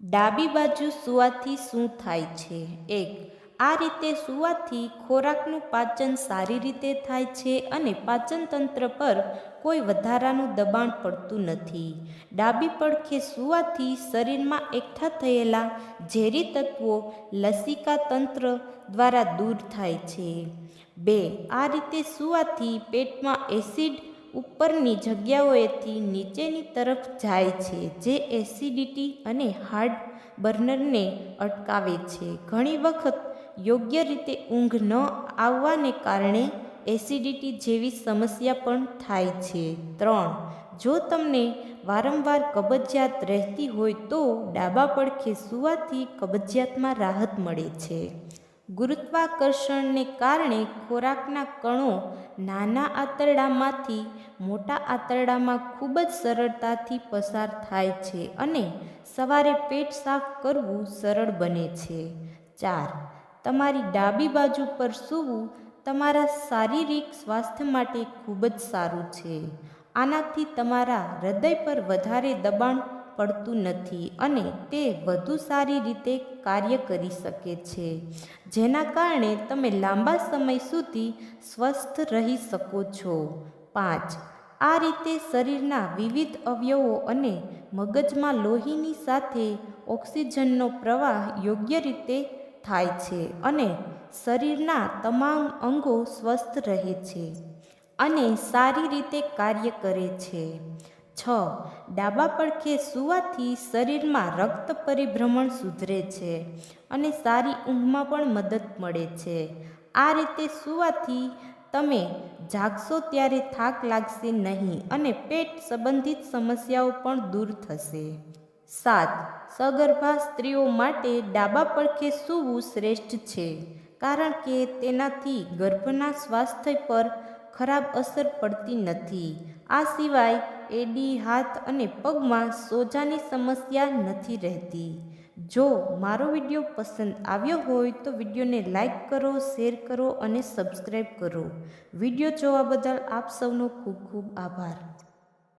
ડાબી બાજુ સૂવાથી શું થાય છે? એક, આ રીતે સૂવાથી ખોરાકનું પાચન સારી રીતે થાય છે અને પાચન તંત્ર પર કોઈ વધારાનું દબાણ પડતું નથી. ડાબી પડખે સૂવાથી શરીરમાં એકઠા થયેલા ઝેરી તત્વો લસિકા તંત્ર દ્વારા દૂર થાય છે. બે, આ રીતે સૂવાથી પેટમાં એસિડ ઉપરની જગ્યાઓએથી નીચેની તરફ જાય છે, જે એસિડિટી અને હાર્ડ બર્નરને અટકાવે છે. ઘણી વખત યોગ્ય રીતે ઊંઘ ન આવવાને કારણે એસિડિટી જેવી સમસ્યા પણ થાય છે. ત્રણ, જો તમને વારંવાર કબજિયાત રહેતી હોય તો ડાબા પડખે સૂવાથી કબજિયાતમાં રાહત મળે છે. ગુરુત્વાકર્ષણને કારણે ખોરાકના કણો નાના આંતરડામાંથી મોટા આંતરડામાં ખૂબ જ સરળતાથી પસાર થાય છે અને સવારે પેટ સાફ કરવું સરળ બને છે. ચાર, તમારી ડાબી બાજુ પર સૂવું તમારા શારીરિક સ્વાસ્થ્ય માટે ખૂબ જ સારું છે. આનાથી તમારા હૃદય પર વધારે દબાણ પડતું નથી અને તે વધુ સારી રીતે કાર્ય કરી શકે છે. જેના કારણે તમે લાંબા સમય સુધી સ્વસ્થ રહી શકો છો. પાંચ, આ રીતે શરીરના વિવિધ અવયવો અને મગજમાં લોહીની સાથે ઓક્સિજનનો પ્રવાહ યોગ્ય રીતે થાય છે અને શરીરના તમામ અંગો સ્વસ્થ રહે છે અને સારી રીતે કાર્ય કરે છે. છ. ડાબા પડખે સૂવાથી શરીરમાં રક્ત પરિભ્રમણ સુધરે છે અને સારી ઊંઘમાં પણ મદદ મળે છે. આ રીતે સૂવાથી તમે જાગશો ત્યારે થાક લાગશે નહીં અને પેટ સંબંધિત સમસ્યાઓ પણ દૂર થશે. સાત. સગર્ભા સ્ત્રીઓ માટે ડાબા પડખે સૂવું શ્રેષ્ઠ છે કારણ કે તેનાથી ગર્ભના સ્વાસ્થ્ય પર ખરાબ અસર પડતી નથી. આ સિવાય એડી હાથ અને પગમાં સોજાની સમસ્યા નથી રહેતી. જો મારો વીડિયો પસંદ આવ્યો હોય તો વિડીયોને લાઇક કરો, શેર કરો અને સબસ્ક્રાઈબ કરો. વીડિયો જોવા બદલ આપ સૌનો ખૂબ ખૂબ આભાર.